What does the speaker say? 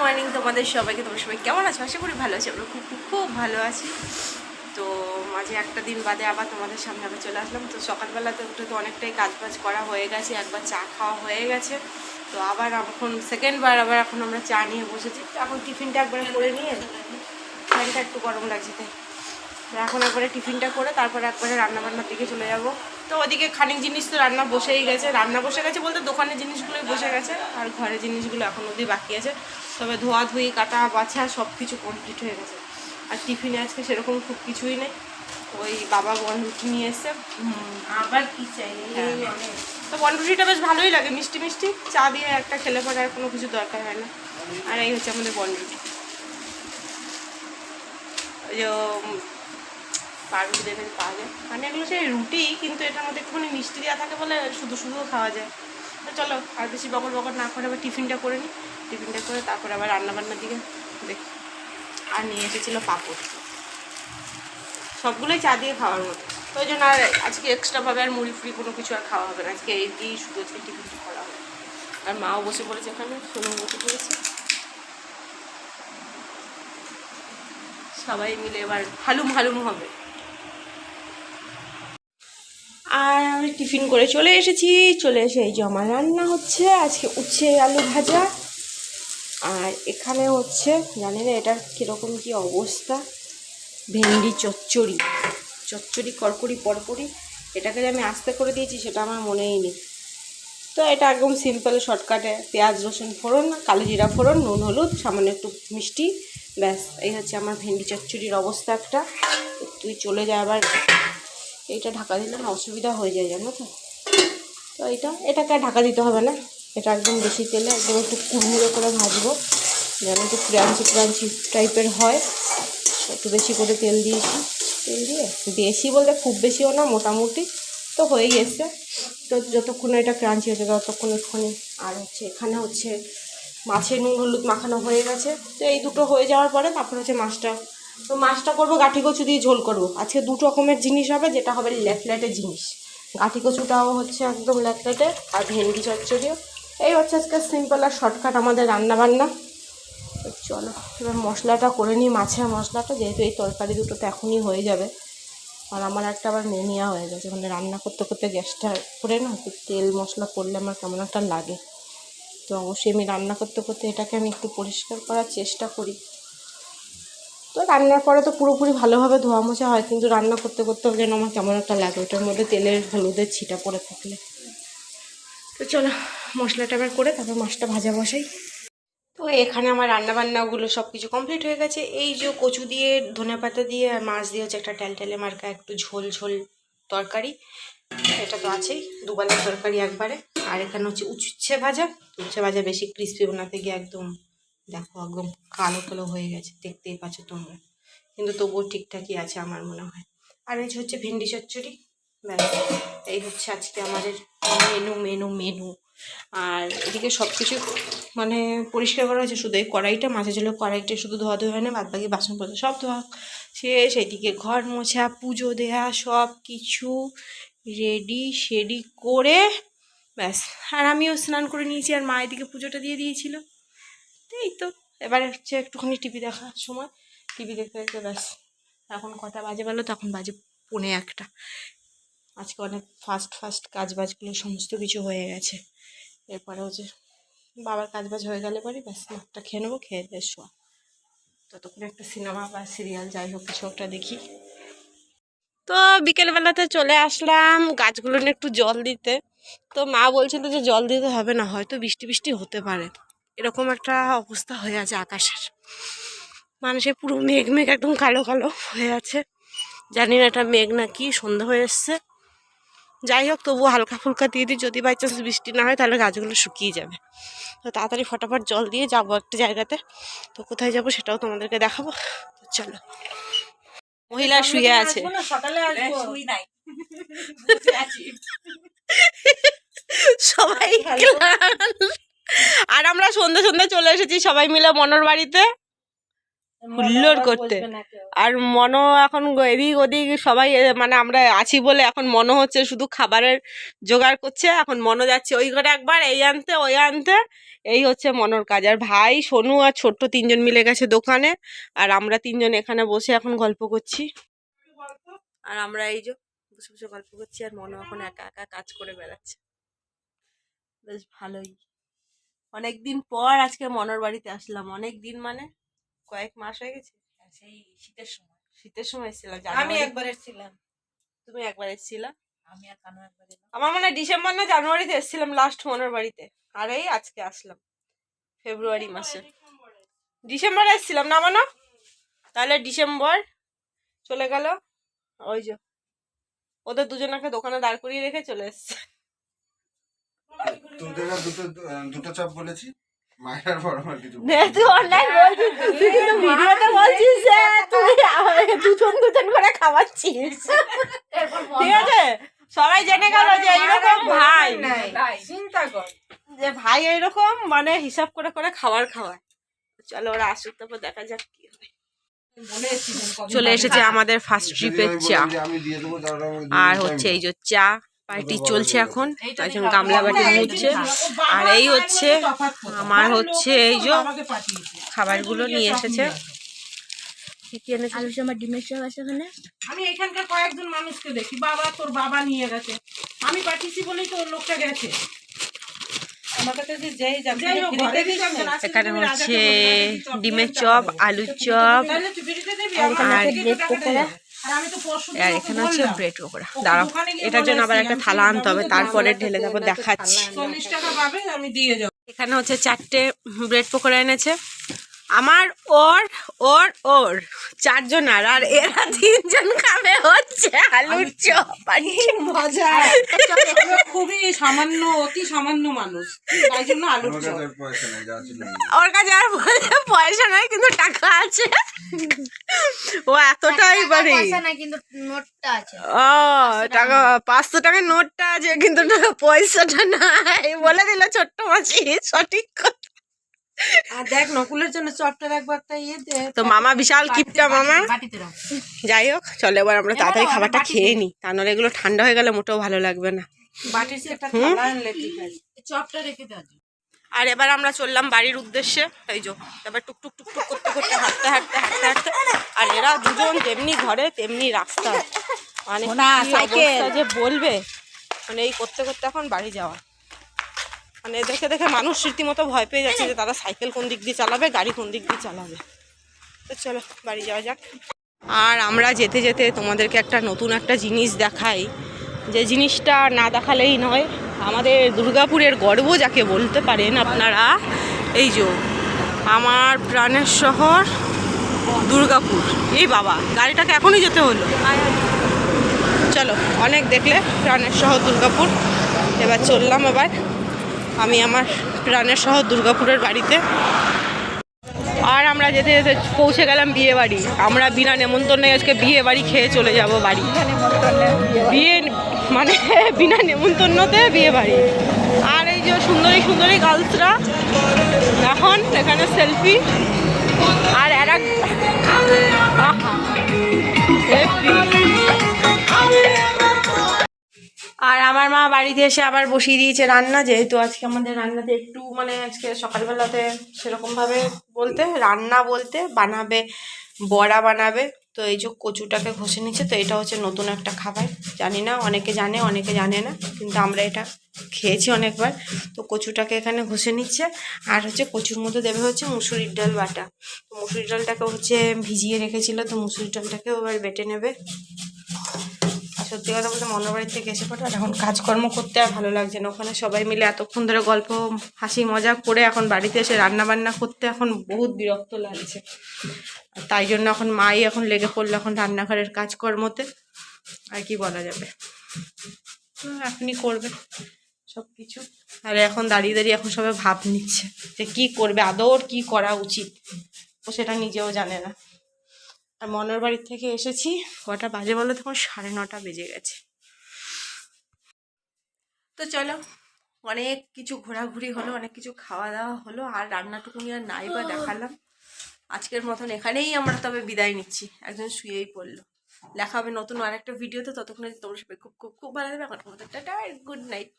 Morning তোমাদের সবাইকে, তোমার সবাই কেমন আছো? আশা করি ভালো আছি। আমরা খুব খুব খুব ভালো আছি। তো মাঝে একটা দিন বাদে আবার তোমাদের সামনে আবার চলে আসলাম। তো সকালবেলাতে উঠে তো অনেকটাই কাজ বাজ করা হয়ে গেছে। একবার চা খাওয়া হয়ে গেছে। তো আবার এখন সেকেন্ড বার আবার এখন আমরা চা নিয়ে বসেছি। তো এখন টিফিনটা একবারে করে নিয়ে ফ্যানটা একটু গরম লাগছে তাই। এখন একবারে টিফিনটা করে তারপরে একবারে রান্নাবান্নার দিকে চলে যাব। তো ওদিকে খানিক জিনিস তো রান্না বসেই গেছে। রান্না বসে গেছে বলতে দোকানের জিনিসগুলোই বসে গেছে। আর ঘরের জিনিসগুলো এখন অবধি বাকি আছে। তবে ধোয়া ধুই কাটা বাছা সব কিছু কমপ্লিট হয়ে গেছে। আর টিফিনে আজকে সেরকম খুব কিছুই নেই। ওই বাবা বনরুটি নিয়ে এসছে। আবার কি চাই? হ্যাঁ। তো বনরুটিটা বেশ ভালোই লাগে মিষ্টি মিষ্টি। চা দিয়ে একটা খেলে পরে আর কোনো কিছু দরকার হয় না। আর এই হচ্ছে আমাদের বনরুটি ওই পাউরুটি দেখে পাওয়া যায় মানে এগুলো সেই রুটি কিন্তু এটার মধ্যে একটুখানি মিষ্টি দেওয়া থাকে বলে শুধু শুধুও খাওয়া যায়। তো চলো, আর বেশি বকর বকর না করে আবার টিফিনটা করে নিই টিফিনটা করে তারপরে আবার রান্নাবান্নার দিকে দেখি আর নিয়ে এসেছিল পাঁপড়। সবগুলোই চা দিয়ে খাওয়ার মতো। তো ওই জন্য আর আজকে এক্সট্রাভাবে আর মুড়ি ফুড়ি কোনো কিছু আর খাওয়া হবে না। আজকে এই দিয়েই শুধু আজকে টিফিনটা করা হবে। আর মাও বসে পড়েছে এখানে সোনু বসে পড়েছে। সবাই মিলে এবার হালুম হালুম হবে। আর আমি টিফিন করে চলে এসেছি। চলে এসে এই আমার রান্না হচ্ছে। আজকে উচ্ছে আলু ভাজা। আর এখানে হচ্ছে, জানি না এটার কীরকম কি অবস্থা। ভেন্ডি চচ্চড়ি। চচ্চড়ি করকরি পরপরি এটাকে যে আমি আস্তে করে দিয়েছি, সেটা আমার মনেই নেই। তো এটা একদম সিম্পল শর্টকাটে পেঁয়াজ, রসুন ফোড়ন, কালো জিরা ফোড়ন, নুন, হলুদ, সামান্য একটু মিষ্টি। ব্যাস, এই হচ্ছে আমার ভেন্ডি চচ্চড়ির অবস্থা একটা। তুই চলে যা আবার এইটা ঢাকা দিলে না অসুবিধা হয়ে যায়, জানো তো? তো এটা এটাকে ঢাকা দিতে হবে না। এটা একদম বেশি তেলে একদম একটু কুড়মুড়ো করে ভাজবো, যেন একটু ক্রাঞ্চি ক্রাঞ্চি টাইপের হয়। একটু বেশি করে তেল দিয়েছি। তেল দিয়ে বেশি বলতে খুব বেশিও না, মোটামুটি তো হয়ে গেছে। তো যতক্ষণ এটা ক্রাঞ্চি হচ্ছে ততক্ষণ একটুখানি। আর হচ্ছে এখানে হচ্ছে মাছের নুন, হলুদ মাখানো হয়ে গেছে। তো এই দুটো হয়ে যাওয়ার পরে তারপর হচ্ছে মাছটা তো মাছটা করব, গাঠি কচু দিয়ে ঝোল করব। আজকে দু রকমের জিনিস হবে, যেটা হবে ল্যাটল্যাটের জিনিস। গাঠি কচুটাও হচ্ছে একদম ল্যাটল্যাটে আর ভেন্ডি চচ্চড়িও। এই হচ্ছে আজকে সিম্পল আর শর্টকাট আমাদের রান্নাবান্না। চলো, এবার মশলাটা করে নিই, মাছের মশলাটা, যেহেতু এই তরকারি দুটো তো এখনই হয়ে যাবে। আর আমার একটা আবার নেনিয়া হয়ে গেছে মানে রান্না করতে করতে গ্যাসটা করে না, একটু তেল মশলা পড়লে আমার কেমন একটা লাগে। তো অবশ্যই আমি রান্না করতে করতে এটাকে আমি একটু পরিষ্কার করার চেষ্টা করি। তো রান্নার পরে তো পুরোপুরি ভালোভাবে ধোয়া মোছা হয়, কিন্তু রান্না করতে করতে যেন আমার কেমন একটা লাগে। ওটার মধ্যে তেলের হলুদের ছিটা পড়ে থাকলে। তো চলো, মশলাটা এবার করে তারপর মাছটা ভাজা বসাই। তো এখানে আমার রান্নাবান্নাগুলো সব কিছু কমপ্লিট হয়ে গেছে। এই যে কচু দিয়ে, ধনে পাতা দিয়ে আর মাছ দিয়ে হচ্ছে একটা ট্যালট্যালে মার্কা একটু ঝোল ঝোল তরকারি। এটা তো আছেই, দুবেলার তরকারি একবারে। আর এখানে হচ্ছে উচ্ছে ভাজা। উচ্ছে ভাজা বেশি ক্রিস্পি বানাতে গিয়ে একদম দেখো একদম কালো কালো হয়ে গেছে, দেখতেই পাচ্ছ তোমরা। কিন্তু তবুও ঠিকঠাকই আছে আমার মনে হয়। আর এই হচ্ছে ভেন্ডি চচ্চড়ি এই হচ্ছে আজকে আমাদের মেনু মেনু মেনু আর এদিকে সব কিছু মানে পরিষ্কার করা হয়েছে, শুধু এই কড়াইটা, মাঝে ছিল কড়াইটা শুধু ধোয়া ধোয়া হয় না বাদ বাকি বাসনপত্র সব ধোয়া শেষ, এদিকে ঘর মোছা, পুজো দেয়া, সব কিছু রেডি শেডি করে, ব্যাস। আর আমিও স্নান করে নিয়েছি, আর মা এদিকে পুজোটা দিয়ে দিয়েছিল। এই তো, এবারে হচ্ছে একটুখানি টিভি দেখার সময় টিভি দেখতে দেখতে ব্যাস, এখন কটা বাজে বলো তখন বাজে পৌনে একটা। আজকে অনেক ফাস্ট ফাস্ট কাজ বাজগুলো সমস্ত কিছু হয়ে গেছে। এরপরে হচ্ছে বাবার কাজ বাজ হয়ে গেলে পরে ব্যাস একটা খেয়ে নেব, খেয়ে দিয়ে শোয়া। ততক্ষণ একটা সিনেমা বা সিরিয়াল যাই হোক, কিছু একটা দেখি। তো বিকেলবেলাতে চলে আসলাম গাছগুলো একটু জল দিতে। তো মা বলছিল যে জল দিতে হবে না, হয়তো বৃষ্টি বৃষ্টি হতে পারে। এরকম একটা অবস্থা হয়ে আছে আকাশের। মানুষের পুরো মেঘ মেঘ একদম কালো কালো হয়ে আছে। জানি না এটা মেঘ না কি সন্ধ্যা হয়ে এসছে। যাই হোক তবুও হালকা ফুলকা দিয়ে দিই। যদি বাই চান্স বৃষ্টি না হয় তাহলে গাছগুলো শুকিয়ে যাবে। তো তাড়াতাড়ি ফটাফট জল দিয়ে যাব একটা জায়গাতে। তো কোথায় যাব সেটাও তোমাদেরকে দেখাবো। তো চলো। মহিলা শুয়ে আছে। আসব না, সকালে আসব। শুই নাই। সবাই সন্ধ্যে সন্ধ্যে চলে এসেছি সবাই মিলে মনোর বাড়িতে। হুল্লোড় করতে। আর মনও এখন এদিক ওদিক সবাই মানে আমরা আছি বলে এখন মনে হচ্ছে শুধু খাবারের জোগাড় করছে এখন মনো যাচ্ছে ওই ঘরে একবার এই আনতে ওই আনতে এই হচ্ছে মনোর কাজ। আর ভাই সোনু আর ছোট্ট তিনজন মিলে গেছে দোকানে আর আমরা তিনজন এখানে বসে এখন গল্প করছি। আর আমরা এই যে বসে বসে গল্প করছি আর মনো এখন একা একা কাজ করে বেড়াচ্ছে। বেশ ভালোই। অনেকদিন পর আজকে মনর বাড়িতে আসলাম। অনেক দিন মানে? কয়েক মাস হয়ে গেছে? সেই শীতের সময়। শীতের সময় এসেছিলাম আমি একবার এসেছিলাম তুমি একবার এসেছিলা আমি আর কানু একবার আমার মনে ডিসেম্বর না জানুয়ারিতে এসেছিলাম লাস্ট মনোর বাড়িতে। আর এই আজকে আসলাম ফেব্রুয়ারি মাসে। ডিসেম্বরে। এসেছিলাম না মানো তাহলে ডিসেম্বর চলে গেল। ওই যে ওদের দুজনকে দোকানে দাঁড় করিয়ে রেখে চলে এসছে। তোদের দুটো দুটো চপ বলেছি মায়ের বড় আমার কিছু তুই অনলাইন বলছিস তুই কিন্তু ভিডিওতে বলছিস তুই আমাকে দুজন দুজন করে খাওয়াচ্ছিস। ঠিক আছে? সবাই জেনে গেল যে এইরকম ভাই। চিন্তা কর। যে ভাই এইরকম মানে হিসাব করে করে খাবার খাওয়ায়। চলো ওরা আসুক তারপর দেখা যাক কি হয়। চলে এসেছে আমাদের ফার্স্ট ট্রিপের চা। আমি দিয়ে দেবো তাহলে আমাকে আর হচ্ছে এই যে চা। পার্টি চলছে এখন। জন্য গামলা বাটি না, এইটা মুছছে দিয়ে খাব। ও বাবা আর এই হচ্ছে? আমার হচ্ছে এই যে খাবারগুলো নিয়ে এসেছে। আমি এখানকার কয়েকজন মানুষকে দেখি। বাবা তোর বাবা নিয়ে গেছে। আমি পাঠিয়েছি বলেই লোকটা গেছে। এখানে হচ্ছে ডিমের চপ আলুর চপ আর আর ওকে এখানে হচ্ছে ব্রেড পকোড়া দাঁড়াও এটার জন্য আবার একটা থালা আনতে হবে তারপরে ঢেলে তারপর দেখাচ্ছি। এখানে হচ্ছে চারটে ব্রেড পকোড়া এনেছে। আমার ওর ওর ওর। চারজন আর আর এরা তিনজন খাবে হচ্ছে আলুর চপ আর মজা? খুবই সামান্য অতি সামান্য মানুষ। তাই জন্য আলুর চপ। নেই। ওর কাছে আর পয়সা- নয় কিন্তু টাকা আছে। ও এতটাই বাড়ি। নাই কিন্তু ও টাকা পাঁচশো টাকার নোটটা আছে কিন্তু টাকা পয়সাটা নাই। বলে দিল ছোট্ট মাসি সঠিক কথা। আর দেখ নকুলের জন্য চপটা রাখব একটা ইয়ে দে তো মামা বিশাল কিপটা মামা। যাই হোক চলো এবার আমরা তাড়াতাড়ি খাবারটা খেয়ে নিই। তা নাহলে এগুলো ঠান্ডা হয়ে গেলে মোটেও ভালো লাগবে না। চপটা রেখে দাও। আর এবার আমরা চললাম বাড়ির উদ্দেশ্যে। এই যো এবার টুক টুক টুক টুক করতে করতে হাঁটতে হাঁটতে হাঁটতে হাঁটতে। আর এরা দুজন তেমনি ঘরে তেমনি রাস্তা মানে যে বলবে? মানে এই করতে করতে এখন বাড়ি যাওয়া। মানে দেখে দেখে মানুষ রীতিমতো ভয় পেয়ে যাচ্ছে যে তারা সাইকেল কোন দিক দিয়ে চালাবে, গাড়ি কোন দিক দিয়ে চালাবে। তো চলো, বাড়ি যাওয়া যাক। আর আমরা যেতে যেতে তোমাদেরকে একটা নতুন একটা জিনিস দেখাই। যে জিনিসটা না দেখালেই নয়, আমাদের দুর্গাপুরের গর্ব যাকে বলতে পারেন আপনারা, এই যে আমার প্রাণের শহর দুর্গাপুর। এই বাবা, গাড়িটাকে এখনই যেতে হলো। চলো, অনেক দেখলে প্রাণের শহর দুর্গাপুর। এবার চললাম আবার আমি আমার প্রাণের শহর দুর্গাপুরের বাড়িতে আর আমরা যেতে যেতে পৌঁছে গেলাম বিয়ে বাড়ি আমরা বিনা নেমন্তন্নে আজকে বিয়ে বাড়ি খেয়ে চলে যাব বাড়ি বিয়ে মানে বিনা নেমন্তন্নতে বিয়ে বাড়ি আর এই যে সুন্দরী সুন্দরী গার্লসরা এখন এখানে সেলফি আর এরা আহা। আর আমার মা বাড়িতে এসে আবার বসিয়ে দিয়েছে রান্না, যেহেতু আজকে আমাদের রান্নাতে একটু মানে আজকে সকালবেলাতে সেরকমভাবে বলতে, রান্না বলতে বানাবে, বড়া বানাবে। তো এই যে কচুটাকে ঘষে নিচ্ছে, তো এটা হচ্ছে নতুন একটা খাবার। জানি না, অনেকে জানে অনেকে জানে না, কিন্তু আমরা এটা খেয়েছি অনেকবার। তো কচুটাকে এখানে ঘষে নিচ্ছে, আর হচ্ছে কচুর মধ্যে দেবে হচ্ছে মুসুরির ডাল বাটা। তো মুসুরির ডালটাকে হচ্ছে ভিজিয়ে রেখেছিল, তো মুসুরির ডালটাকেও এবার বেটে নেবে। সত্যি কথা বলতে মনের বাড়ি থেকে এসে পড়ে এখন কাজকর্ম করতে আর ভালো লাগছে না। ওখানে সবাই মিলে এতক্ষণ ধরে গল্প, হাসি, মজা করে এখন বাড়িতে এসে রান্না বান্না করতে এখন বহুত বিরক্ত লাগছে। তাই জন্য এখন মাই এখন লেগে পড়ল এখন রান্নাঘরের কাজকর্মতে। আর কি বলা যাবে? তো এখনই করবে সব কিছু আর এখন দাঁড়িয়ে দাঁড়িয়ে এখন সবাই ভাব নিচ্ছে যে কি করবে আদৌ ওর কি করা উচিত? ও সেটা নিজেও জানে না। আর মনের বাড়ির থেকে এসেছি। কটা বাজে বলো তখন সাড়ে নটা বেজে গেছে। তো চলো, অনেক কিছু ঘোরাঘুরি হলো, অনেক কিছু খাওয়া দাওয়া হলো, আর রান্নাটুকুনি আর নাই বা দেখালাম। আজকের মতন এখানেই আমরা তবে বিদায় নিচ্ছি। একজন শুয়েই পড়ল। দেখা হবে নতুন আরেকটা ভিডিওতে ততক্ষণে তোমার সবাই খুব খুব খুব ভালো থাকবে। এখন টাটা গুড নাইট।